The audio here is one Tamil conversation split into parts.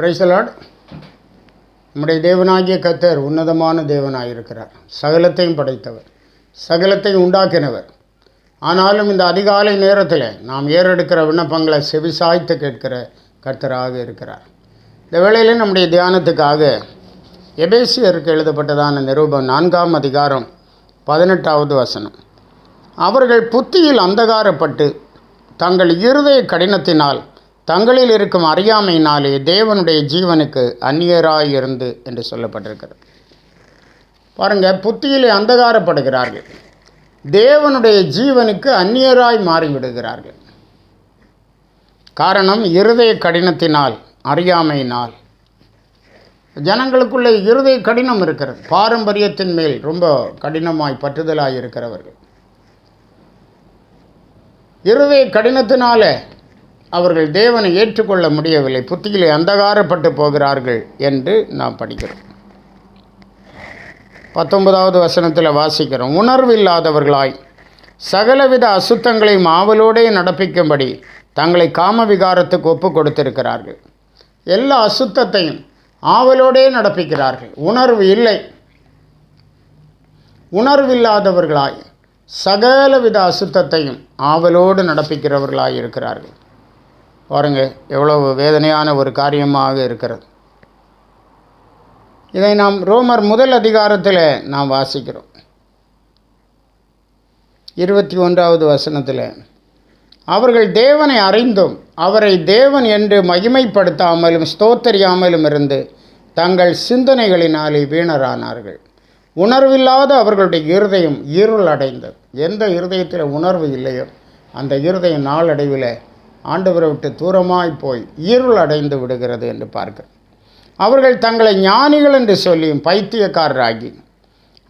பிரைசலாட் நம்முடைய தேவனாகிய கத்தர் உன்னதமான தேவனாயிருக்கிறார். சகலத்தையும் படைத்தவர். சகலத்தையும் உண்டாக்கினவர். ஆனாலும் இந்த அதிகாலை நேரத்தில் நாம் ஏறெடுக்கிற விண்ணப்பங்களை செவிசாய்த்து கேட்கிற கர்த்தராக இருக்கிறார். இந்த வேளையில் நம்முடைய தியானத்துக்காக எபேசியருக்கு எழுதப்பட்டதான நிரூபம் நான்காம் அதிகாரம் பதினெட்டாவது வசனம். அவர்கள் புத்தியில் அந்தகாரப்பட்டு தங்கள் இருதய கடினத்தினால் தங்களில் இருக்கும் அறியாமையினாலே தேவனுடைய ஜீவனுக்கு அந்நியராய் இருந்து என்று சொல்லப்பட்டிருக்கிறது. பாருங்கள் புத்தியிலே அந்தகாரப்படுகிறார்கள். தேவனுடைய ஜீவனுக்கு அந்நியராய் மாறிவிடுகிறார்கள். காரணம் இருதய கடினத்தினால் அறியாமையினால். ஜனங்களுக்குள்ளே இருதய கடினம் இருக்கிறது. பாரம்பரியத்தின் மேல் ரொம்ப கடினமாய் பற்றுதலாய் இருக்கிறவர்கள். இருதய கடினத்தினால அவர்கள் தேவனை ஏற்றுக்கொள்ள முடியவில்லை. புத்தியிலே அந்தகாரப்பட்டு போகிறார்கள் என்று நாம் படிக்கிறோம். பத்தொன்பதாவது வசனத்தில் வாசிக்கிறோம். உணர்வில்லாதவர்களாய் சகலவித அசுத்தங்களையும் ஆவலோடே நடப்பிக்கும்படி தங்களை காம விகாரத்துக்கு ஒப்பு கொடுத்திருக்கிறார்கள். எல்லா அசுத்தத்தையும் ஆவலோடே நடப்பிக்கிறார்கள். உணர்வு இல்லை. உணர்வில்லாதவர்களாய் சகலவித அசுத்தத்தையும் ஆவலோடு நடப்பிக்கிறவர்களாய் இருக்கிறார்கள். பாருங்க எவ்வளவு வேதனையான ஒரு காரியமாக இருக்கிறது. இதை நாம் ரோமர் முதல் அதிகாரத்தில் நாம் வாசிக்கிறோம். இருபத்தி ஒன்றாவது வசனத்தில் அவர்கள் தேவனை அறிந்தும் அவரை தேவன் என்று மகிமைப்படுத்தாமலும் ஸ்தோத்தரியாமலும் இருந்து தங்கள் சிந்தனைகளினாலே வீணரானார்கள். உணர்வில்லாத அவர்களுடைய இருதயம் இருள் அடைந்தது. எந்த இருதயத்தில் உணர்வு இல்லையோ அந்த இருதயம் நாளடைவில் ஆண்டவரை விட்டு தூரமாய் போய் இருள் அடைந்து விடுகிறது என்று பார்க்கிறோம் அவர்கள் தங்களை ஞானிகள் என்று சொல்லியும் பைத்தியக்காரராகி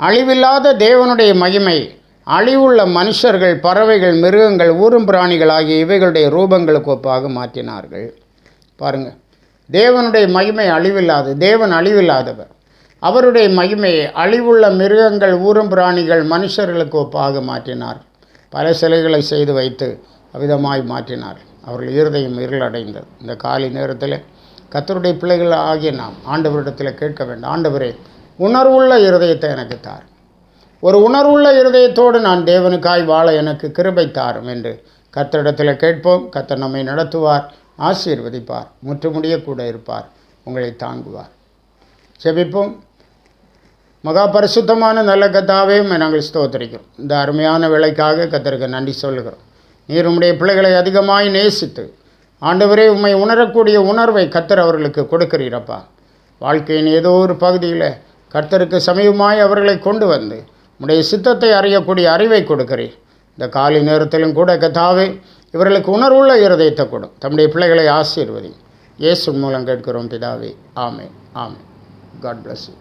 அழிவில்லாத தேவனுடைய மகிமை அழிவுள்ள மனுஷர்கள் பறவைகள் மிருகங்கள் ஊரும் பிராணிகள் ஆகிய இவைகளுடைய ரூபங்களுக்கு ஒப்பாக மாற்றினார்கள். பாருங்கள் தேவனுடைய மகிமை அழிவில்லாது தேவன் அழிவில்லாதவர். அவருடைய மகிமையை அழிவுள்ள மிருகங்கள் ஊரும் பிராணிகள் மனுஷர்களுக்கு ஒப்பாக மாற்றினார். பல சிலைகளை செய்து வைத்து அவிதமாய் மாற்றினார். அவர்கள் இருதயம் இருளடைந்தது. இந்த காலை நேரத்தில் கத்தருடைய பிள்ளைகள் ஆகிய நாம் ஆண்டவரிடத்தில் கேட்க வேண்டும். ஆண்டவரே உணர்வுள்ள இருதயத்தை எனக்கு தார். ஒரு உணர்வுள்ள இருதயத்தோடு நான் தேவனுக்காய் வாழ எனக்கு கிருபை தாரும் என்று கத்தரிடத்தில் கேட்போம். கத்தர் நம்மை நடத்துவார் ஆசீர்வதிப்பார் முற்றுமுடிய கூட இருப்பார் உங்களை தாங்குவார். செபிப்போம் மகா பரிசுத்தமான நல்ல கத்தாவே நாங்கள் ஸ்தோத்திரிக்கிறோம். இந்த அருமையான வேலைக்காக கத்தருக்கு நன்றி சொல்லுகிறோம். நீர் உம்முடைய பிள்ளைகளை அதிகமாய் நேசித்து ஆண்டவரே உம்மை உணரக்கூடிய உணர்வை கத்தர் அவர்களுக்கு கொடுக்கிறீரப்பா. வாழ்க்கையின் ஏதோ ஒரு பகுதியில் கர்த்தருக்கு சமீபமாய் அவர்களை கொண்டு வந்து உம்முடைய சித்தத்தை அறியக்கூடிய அறிவை கொடுக்கிறீர். இந்த காலை நேரத்திலும் கூட கத்தாவே இவர்களுக்கு உணர்வுள்ள இருதயத்தை கொடும் தம்முடைய பிள்ளைகளை ஆசீர்வதி. இயேசு மூலம் கேட்கிறோம் பிதாவே. ஆமே ஆமே காட் பிளஸ் யூ